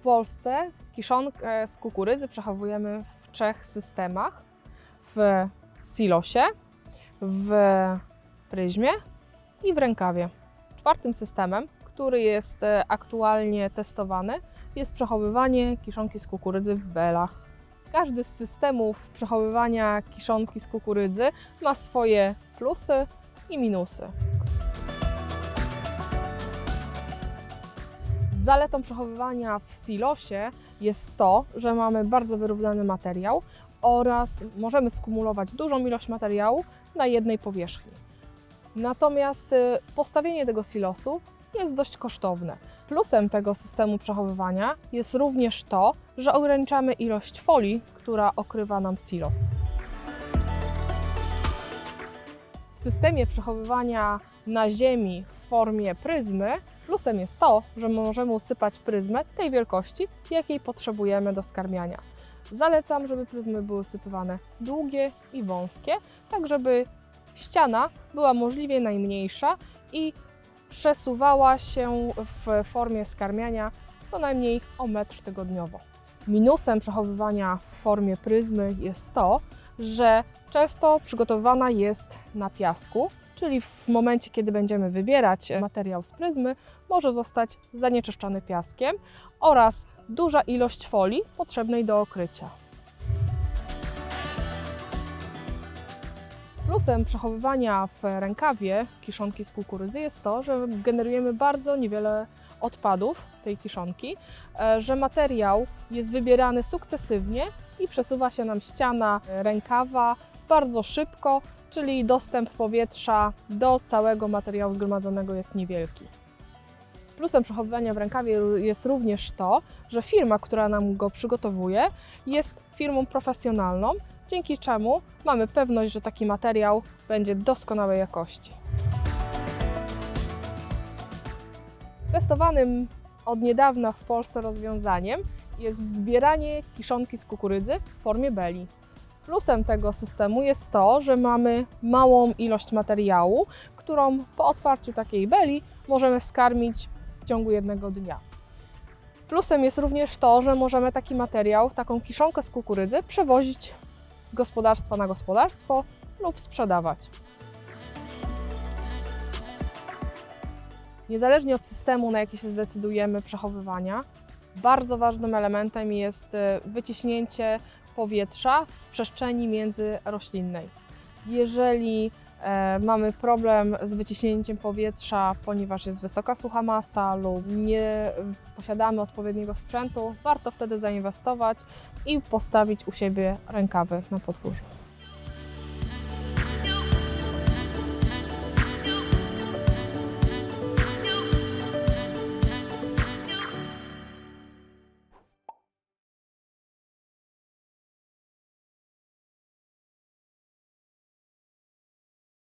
Polsce kiszonkę z kukurydzy przechowujemy w trzech systemach. W silosie, w pryzmie i w rękawie. Czwartym systemem, który jest e, aktualnie testowany, jest przechowywanie kiszonki z kukurydzy w belach. Każdy z systemów przechowywania kiszonki z kukurydzy ma swoje plusy i minusy. Zaletą przechowywania w silosie jest to, że mamy bardzo wyrównany materiał oraz możemy skumulować dużą ilość materiału na jednej powierzchni. Natomiast y, postawienie tego silosu jest dość kosztowne. Plusem tego systemu przechowywania jest również to, że ograniczamy ilość folii, która okrywa nam silos. W systemie przechowywania na ziemi w formie pryzmy plusem jest to, że możemy usypać pryzmę tej wielkości, jakiej potrzebujemy do skarmiania. Zalecam, żeby pryzmy były usypywane długie i wąskie, tak żeby ściana była możliwie najmniejsza i przesuwała się w formie skarmiania co najmniej o metr tygodniowo. Minusem przechowywania w formie pryzmy jest to, że często przygotowywana jest na piasku, czyli w momencie, kiedy będziemy wybierać materiał z pryzmy, może zostać zanieczyszczony piaskiem oraz duża ilość folii potrzebnej do okrycia. Plusem przechowywania w rękawie kiszonki z kukurydzy jest to, że generujemy bardzo niewiele odpadów tej kiszonki, e, że materiał jest wybierany sukcesywnie i przesuwa się nam ściana rękawa bardzo szybko, czyli dostęp powietrza do całego materiału zgromadzonego jest niewielki. Plusem przechowywania w rękawie jest również to, że firma, która nam go przygotowuje, jest firmą profesjonalną, dzięki czemu mamy pewność, że taki materiał będzie doskonałej jakości. Testowanym od niedawna w Polsce rozwiązaniem jest zbieranie kiszonki z kukurydzy w formie beli. Plusem tego systemu jest to, że mamy małą ilość materiału, którą po otwarciu takiej beli możemy skarmić w ciągu jednego dnia. Plusem jest również to, że możemy taki materiał, taką kiszonkę z kukurydzy przewozić z gospodarstwa na gospodarstwo lub sprzedawać. Niezależnie od systemu, na jaki się zdecydujemy przechowywania, bardzo ważnym elementem jest e, wyciśnięcie powietrza z przestrzeni międzyroślinnej. Jeżeli e, mamy problem z wyciśnięciem powietrza, ponieważ jest wysoka sucha masa lub nie e, posiadamy odpowiedniego sprzętu, warto wtedy zainwestować i postawić u siebie rękawy na podwórzu.